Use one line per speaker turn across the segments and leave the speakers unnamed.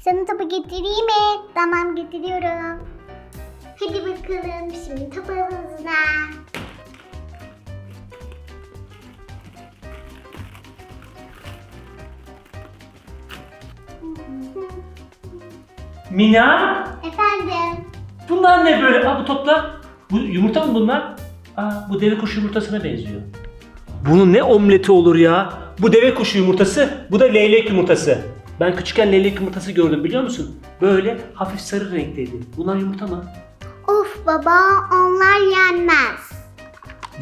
Sana topu getireyim mi? Tamam getiriyorum. Hadi bakalım şimdi top havuzuna.
Mina,
Efendim.
bunlar ne böyle? Aa, bu toplar. Bu yumurta mı bunlar? Aa, bu deve kuşu yumurtasına benziyor. Bunun ne omleti olur ya? Bu deve kuşu yumurtası, bu da leylek yumurtası. Ben küçükken leylek yumurtası gördüm biliyor musun? Böyle hafif sarı renkteydi. Bunlar yumurta mı?
Of baba onlar yenmez.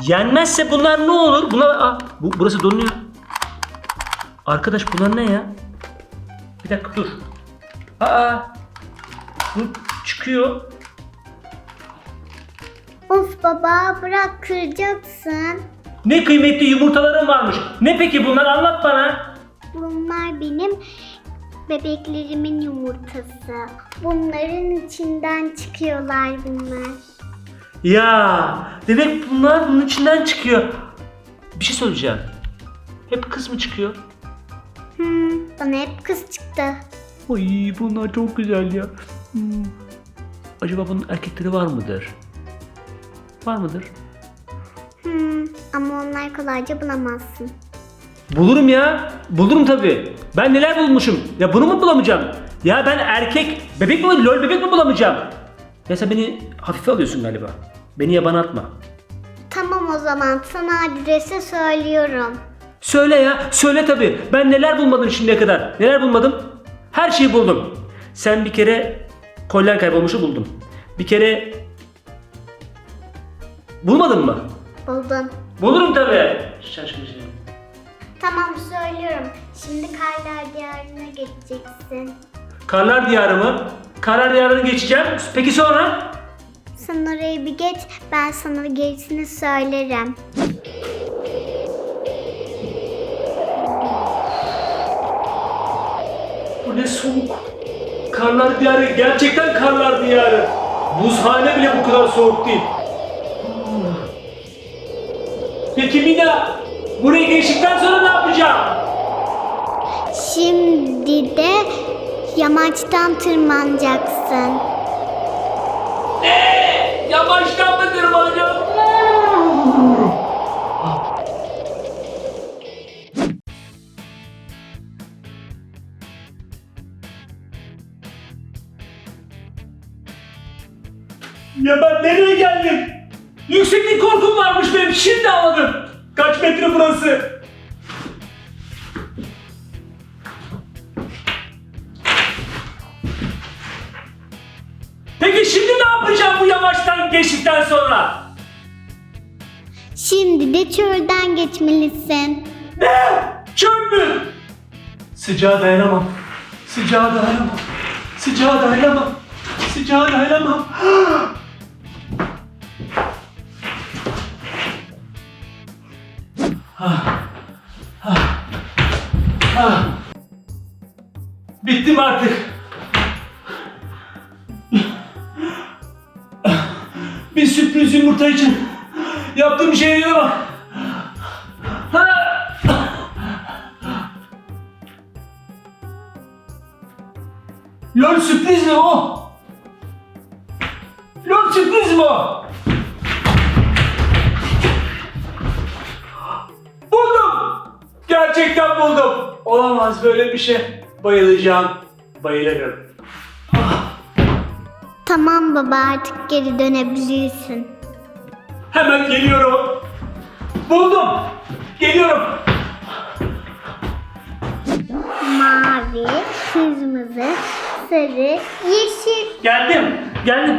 Yenmezse bunlar ne olur? Bunlar aa, bu, burası donuyor. Arkadaş bunlar ne ya? Bir dakika dur. Aa, bu çıkıyor.
Of baba bırak kıracaksın.
Ne kıymetli yumurtalarım varmış. Ne peki bunlar anlat bana.
Bunlar benim bebeklerimin yumurtası. Bunların içinden çıkıyorlar bunlar.
Ya demek bunlar bunun içinden çıkıyor. Bir şey söyleyeceğim. Hep kız mı çıkıyor?
Hmm, bana hep kız çıktı.
Ay bunlar çok güzel ya. Hmm. Acaba bunun erkekleri var mıdır? Var mıdır?
Hmm, ama onlar kolayca bulamazsın.
Bulurum ya. Bulurum tabii. Ben neler bulmuşum. Ya bunu mu bulamayacağım? Ya ben erkek, bebek mi, lol bebek mi bulamayacağım? Ya sen beni hafife alıyorsun galiba. Beni yabana atma.
Tamam o zaman sana adresi söylüyorum.
Söyle ya, söyle tabii. Ben neler bulmadım şimdiye kadar? Neler bulmadım? Her şeyi buldum. Sen bir kere kolyen kaybolmuşu buldum. Bir kere bulmadın mı?
Buldum.
Bulurum tabii. Şaşkın
Tamam söylüyorum. Şimdi Karlar Diyarı'na geçeceksin.
Karlar diyarı mı? Karlar diyarını geçeceğim. Peki sonra?
Sen oraya bir geç, ben sana gerisini söylerim.
Bu ne soğuk. Karlar diyarı, gerçekten karlar diyarı. Buzhane bile bu kadar soğuk değil. Peki Mina, buraya geçtikten sonra ne yapacağım?
Şimdi de yamaçtan tırmanacaksın.
Yamaçtan mı tırmanacağım? Ya ben nereye geldim? Yükseklik korkum varmış benim şimdi anladım. Kaç metre burası? Şimdi
de çölden geçmelisin.
Ne? Çöl mü? Sıcağa dayanamam. Sıcağa dayanamam. Sıcağa dayanamam. Sıcağa dayanamam. Ah. Ah. Ah. Bittim artık. Bir sürpriz yumurta için yaptığım şeye bak. Lol sürpriz mi o? Lol sürpriz mi o? Buldum! Gerçekten buldum. Olamaz böyle bir şey. Bayılacağım. Bayılırım.
Tamam baba artık geri dönebilirsin.
Hemen geliyorum. Buldum. Geliyorum.
Mavi, kırmızı, sarı, yeşil.
Geldim. Geldim.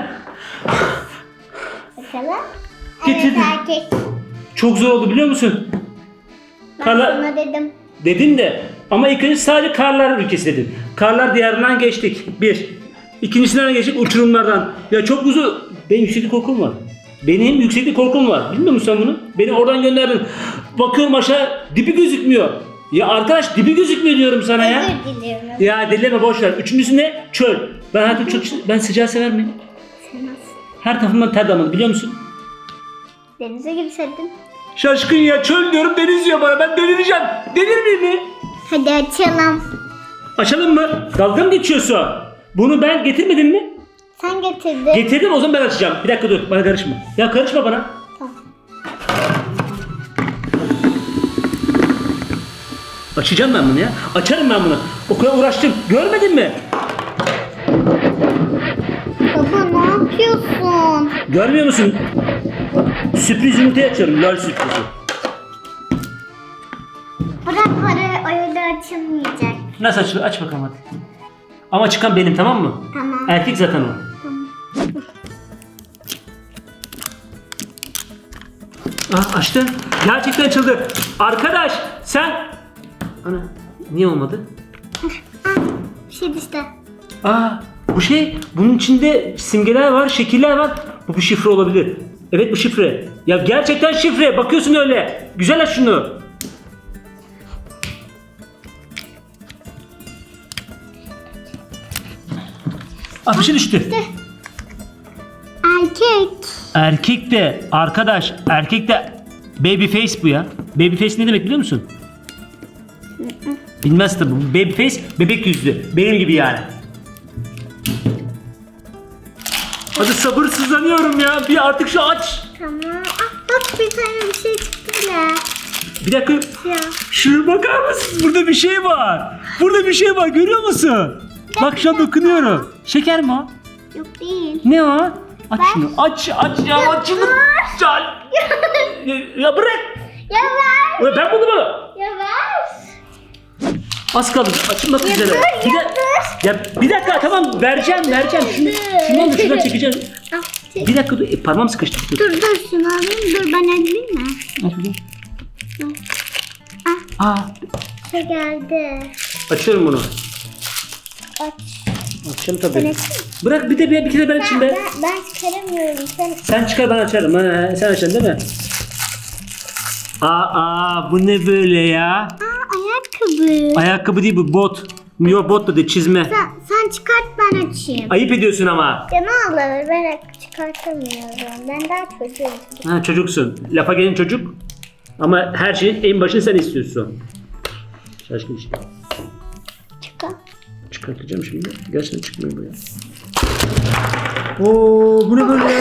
Bakalım.
Getirdim.
Evet erkek.
Çok zor oldu biliyor musun?
Ben
Kala-
sana dedim.
Dedin de ama ilk önce sadece karlar ülkesi dedin. Karlar diyarından geçtik. Bir. İkincisinden geçtik uçurumlardan. Ya çok uzun. Benim yükseklik korkum var. Benim yükseklik korkum var. Bilmiyor musun sen bunu? Beni oradan gönderdin. Bakıyorum aşağı dibi gözükmüyor. Ya arkadaş dibi gözükmüyor diyorum sana ya.
Özür.
Ya dilleme boş ver. Üçüncüsü ne? Çöl. Ben hayatım çok ben sıcağı sever miyim?
Sevmez.
Her tarafımdan ter damladı biliyor musun?
Denize girseydin.
Şaşkın ya çöl diyorum deniz diyor bana. Ben delireceğim. Delir miyim mi?
Hadi açalım.
Açalım mı? Dalga mı geçiyorsun? Bunu ben getirmedim mi?
Sen getirdin.
Getirdim o zaman ben açacağım. Bir dakika dur bana karışma. Ya karışma bana.
Tamam.
Açacağım ben bunu ya. Açarım ben bunu. O kadar uğraştım. Görmedin mi?
Baba ne yapıyorsun?
Görmüyor musun? Sürpriz yumurta açıyorum. Lol sürprizi.
Bırak para öyle açılmayacak.
Nasıl açılır? Aç bakalım hadi. Ama çıkan benim tamam mı?
Tamam.
Erkek zaten o.
Tamam.
Ah açtın. Gerçekten açıldı. Arkadaş sen... Ana niye olmadı?
Şey düştü.
Aa bu şey bunun içinde simgeler var, şekiller var. Bu bir şifre olabilir. Evet bu şifre. Ya gerçekten şifre. Bakıyorsun öyle. Güzel aç şunu. Aa bir şey düştü.
Erkek.
Erkek de arkadaş erkek de baby face bu ya. Baby face ne demek biliyor musun? Bilmez tabi. Baby face bebek yüzlü. Benim gibi yani. Hadi sabırsızlanıyorum ya. Bir artık şu aç.
Tamam. Ah bak bir tane bir şey çıktı bile.
Bir dakika.
Ya.
Şuna bakar mısın? Burada bir şey var. Burada bir şey var. Görüyor musun? Bak şu an dokunuyorum. Şeker mi o?
Yok değil.
Ne o? Aç şunu. Aç aç ya. Aç şunu. Ya, ya bırak.
ya ver.
Ulan Ben bunu mu?
Ya ver.
Az kaldı. Açılmak
Ya
üzere. bir, de- ya bir dakika tamam vereceğim vereceğim. Şunu, şunu alıp şuradan çekeceğim.
Ah, çek.
Bir dakika dur. E, parmağım sıkıştı. Dur.
Dur dur şunu alayım. Dur ben alayım mı?
Aç bakayım.
Ah
Aa,
geldi.
açıyorum bunu.
Aç.
Açacağım
Sen
tabii.
açayım.
Bırak bir de bir, bir kere ben açayım
Ben,
be.
ben, ben çıkaramıyorum. Sen
Sen çıkar ben açarım. Ha, sen açacaksın değil mi? Aa, aa bu ne böyle ya?
Aa ayakkabı.
Ayakkabı değil bu bot. Yok bot da değil çizme.
Sen, sen çıkart ben açayım.
Ayıp ediyorsun ama.
Ya ne olur ben çıkartamıyorum. Ben daha çocuğum.
Ha, çocuksun. Lafa gelin çocuk. Ama her şeyin en başını sen istiyorsun. Şaşkın işte.
Çıkar.
Çıkartacağım şimdi. Gerçekten çıkmıyor bu ya. Oo bu ne böyle ya?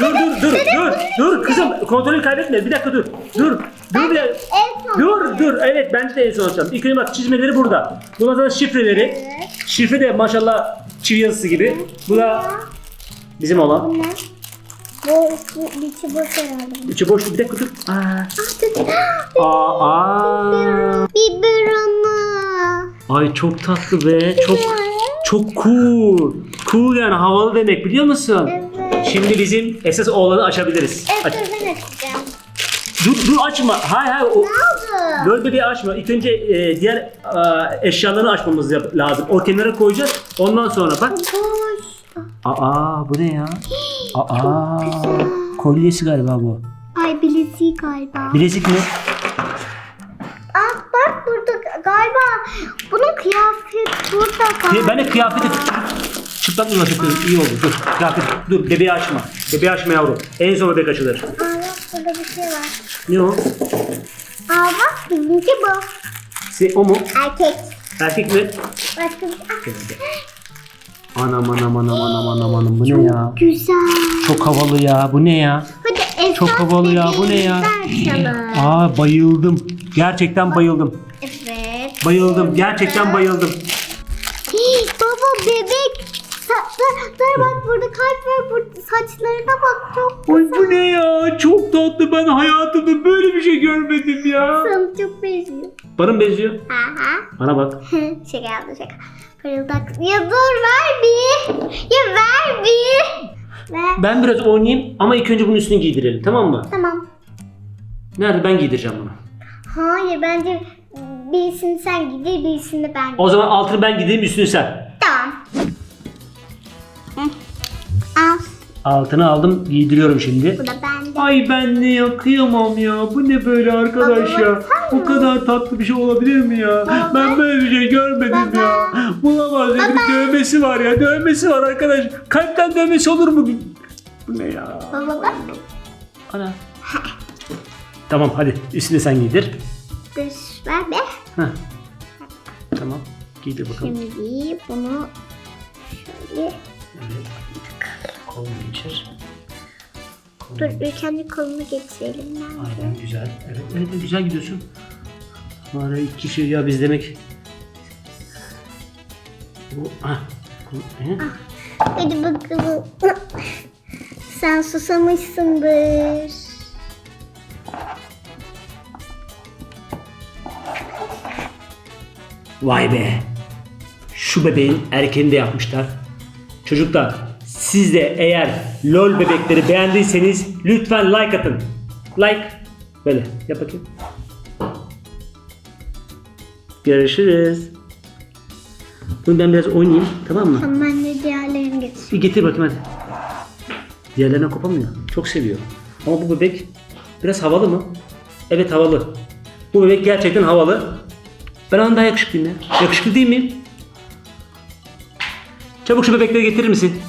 dur dur dur dur dur kızım kontrolü kaybetme bir dakika dur dur dur bir dakika.
En son.
Dur dur evet bence de en son açalım. İlk önce bak çizmeleri burada. Bundan sonra şifreleri.
Evet.
Şifre de maşallah çivi yazısı gibi. Bu da bizim olan.
Bu ne? Bu bu içi boş herhalde.
İçi boş bir dakika dur. Aa.
Ah.
Aa, aa.
Biberonu.
Ay çok tatlı be. Çok çok cool. Cool yani havalı demek biliyor musun?
Evet.
Şimdi bizim esas oğlanı açabiliriz.
Evet
Aç.
ben açacağım.
Dur dur açma. Hayır hayır. O,
Ne oldu?
böyle bir açma. İlk önce e, diğer e, eşyalarını açmamız lazım. O kenara koyacağız. Ondan sonra bak.
Boş.
Aa bu ne ya? Aa kolyesi galiba bu.
Ay bileziği galiba.
Bilezik mi?
Ah bak burada galiba bunun kıyafet burada galiba.
Ben de kıyafeti çıplak takıyorum? İyi oldu. Dur. Kıyafet. Dur bebeği açma. Bebeği açma yavrum. En son bebek açılır.
Aa burada bir şey var.
Ne o?
Aa bak bizimki bu.
Se, o mu?
Erkek.
Erkek mi?
Başka bir şey.
Anam anam anam anam anam anam bu ne ya?
Güzel.
Çok havalı ya. Bu ne ya?
Hadi esas
Çok havalı ya, bu ne ya?
bebeğimizden.
Aa bayıldım. Gerçekten bayıldım.
Evet.
Bayıldım. Gerçekten bayıldım.
Baba bebek. Sa- dur, dur bak burada kalp var. Burada saçlarına bak çok
Ay bu ne ya? Çok tatlı. Ben hayatımda böyle bir şey görmedim ya.
sana çok benziyor.
Bana mı benziyor?
Aha.
Bana bak.
şaka yaptım şaka. Fırıldak. Ya dur ver bir. Ya ver bir. Ver.
Ben biraz oynayayım ama ilk önce bunun üstünü giydirelim. Tamam mı?
Tamam.
Nerede? Ben giydireceğim bunu.
Hayır bence birisini sen gidir birisini ben
O zaman altını ben giydireyim üstünü sen.
Tamam. Al.
Altını aldım giydiriyorum şimdi.
Bu da bende.
Ay ben ne ya kıyamam ya. Bu ne böyle arkadaş
Baba,
ya.
sen
Bu kadar tatlı bir şey olabilir mi ya?
Baba.
Ben böyle bir şey görmedim
Baba.
ya. Bulamaz ya. Bir dövmesi var ya. Dövmesi var arkadaş. Kalpten dövmesi olur mu? Bu ne ya?
Baba bak.
Ana. Tamam hadi üstüne sen giydir.
Dur ver be.
Heh. Tamam. Giy de bakalım.
Şimdi bunu şöyle
Evet. Kolunu geçir. Kolunu-
dur bir kendi kolunu getirelim bence.
Aynen güzel. Evet, evet güzel gidiyorsun. Var iki kişi ya biz demek. Bu ah. bu- he?
Hadi bakalım. Sen susamışsındır.
Vay be. Şu bebeğin erkeğini de yapmışlar. Çocuklar siz de eğer LOL bebekleri beğendiyseniz lütfen like atın. Like. Böyle yap bakayım. Görüşürüz. Bunu ben biraz oynayayım tamam mı?
Tamam ben de diğerlerini getir.
Bir getir bakayım hadi. Diğerlerine kopamıyor. Çok seviyor. Ama bu bebek biraz havalı mı? Evet havalı. Bu bebek gerçekten havalı. Ben onun daha yakışıklıyım ya. Yakışıklı değil miyim? Çabuk şu bebekleri getirir misin?